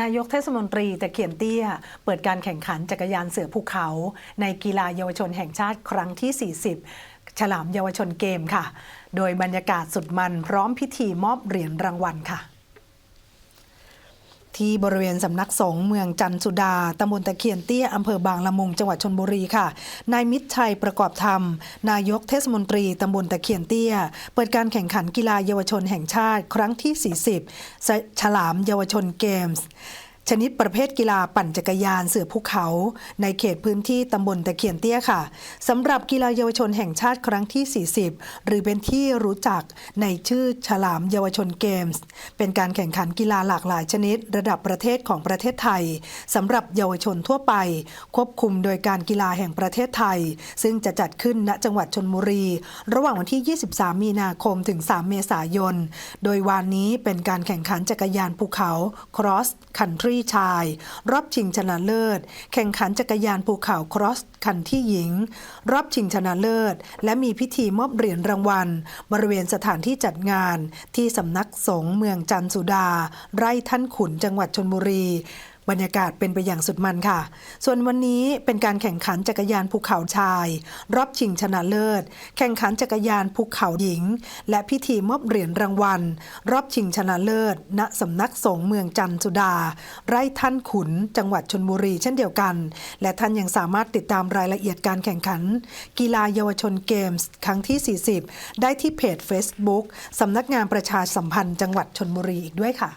นายกเทศมนตรีตะเขียนเตี้ย เปิดการแข่งขันจักรยานเสือภูเขา ในกีฬาเยาวชนแห่งชาติครั้งที่ 40 ฉลามเยาวชนเกมค่ะ โดยบรรยากาศสุดมันพร้อมพิธีมอบเหรียญรางวัลค่ะ ที่บริเวณสำนักสงฆ์เมืองจันสุดาตำบลตะเคียนเตี้ยอำเภอบางละมุงจังหวัดชนบุรีค่ะ นายมิตรชัยประกอบธรรม นายกเทศมนตรีตำบลตะเคียนเตี้ย เปิดการแข่งขันกีฬาเยาวชนแห่งชาติ ครั้งที่ 40 ฉลามเยาวชนเกมส์ ชนิดประเภทกีฬาปั่นจักรยานเสือภูเขา ในเขตพื้นที่ตำบลตะเคียนเตี้ยค่ะสำหรับกีฬาเยาวชนแห่งชาติครั้งที่ 40 หรือเป็นที่รู้จักในชื่อฉลามเยาวชนเกมส์ เป็นการแข่งขันกีฬาหลากหลายชนิด ระดับประเทศของประเทศไทยสำหรับเยาวชนทั่วไป ควบคุมโดยการกีฬาแห่งประเทศไทย ซึ่งจะจัดขึ้นณจังหวัดชนบุรี ระหว่างวันที่ 23 มีนาคมถึง 3 เมษายน โดยวานนี้เป็นการแข่งขันจักรยานภูเขา cross country ชาย รอบชิงชนะเลิศ แข่งขันจักรยานภูเขาครอสคันที่หญิง รอบชิงชนะเลิศ และมีพิธีมอบเหรียญรางวัล บริเวณสถานที่จัดงาน ที่สำนักสงฆ์เมืองจันสุดา ไร่ท่านขุนจังหวัดชนบุรี บรรยากาศเป็นไปอย่างสุดมันค่ะ ส่วนวันนี้เป็นการแข่งขันจักรยานภูเขาชาย รอบชิงชนะเลิศ แข่งขันจักรยานภูเขาหญิง และพิธีมอบเหรียญรางวัล รอบชิงชนะเลิศ ณสำนักสงฆ์เมืองจันทสุดา ไร่ท่านขุน จังหวัดชนบุรีเช่นเดียวกัน และท่านยังสามารถติดตามรายละเอียดการแข่งขัน กีฬาเยาวชนเกมส์ครั้งที่ 40 ได้ที่เพจ Facebook สำนักงานประชาสัมพันธ์จังหวัดชนบุรีอีกด้วยค่ะ